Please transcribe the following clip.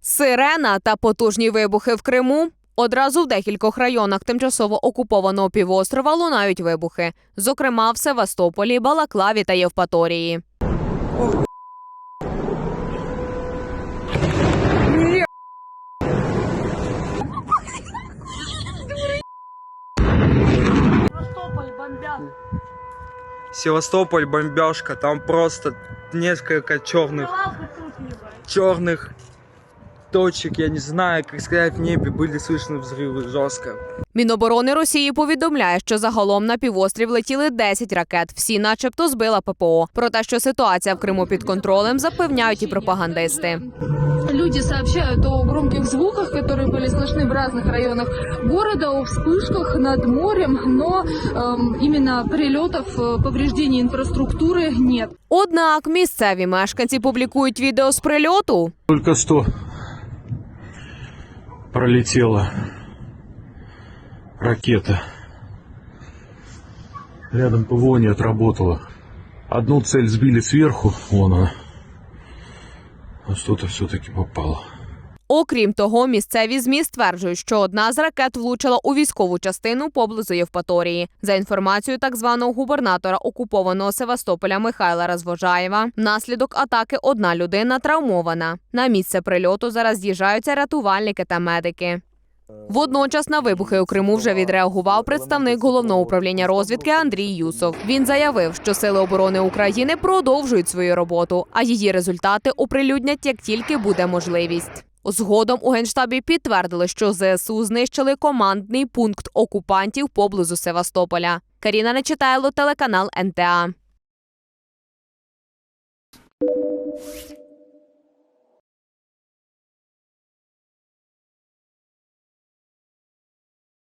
Сирена та потужні вибухи в Криму. Одразу в декількох районах тимчасово окупованого півострова лунають вибухи, зокрема в Севастополі, Балаклаві та Євпаторії. Севастополь бомбят бомбежка, там просто несколько черных, черных точек, я не знаю, как сказать, в небе были слышны взрывы жестко. Міноборони Росії повідомляє, що загалом на півострів летіли 10 ракет. Всі, начебто, збила ППО. Про те, що ситуація в Криму під контролем, запевняють і пропагандисти. Люди сообщают о громких звуках, которые были слышны в разных районах города, о вспышках над морем, но эм, именно прилетов, э, повреждений инфраструктуры нет. Однак місцеві мешканці публікують відео з прильоту. Только что пролетела ракета. Рядом ПВО не отработала. Одну цель сбили сверху, вон она. А что-то все-таки попало. Окрім того, місцеві змі стверджують, що одна з ракет влучила у військову частину поблизу Євпаторії. За інформацією так званого губернатора окупованого Севастополя Михайла Розвожаєва, внаслідок атаки одна людина травмована. На місце прильоту зараз з'їжджаються рятувальники та медики. Водночас на вибухи у Криму вже відреагував представник головного управління розвідки Андрій Юсов. Він заявив, що сили оборони України продовжують свою роботу, а її результати оприлюднять як тільки буде можливість. Згодом у генштабі підтвердили, що ЗСУ знищили командний пункт окупантів поблизу Севастополя. Каріна Нечитайло, телеканал НТА.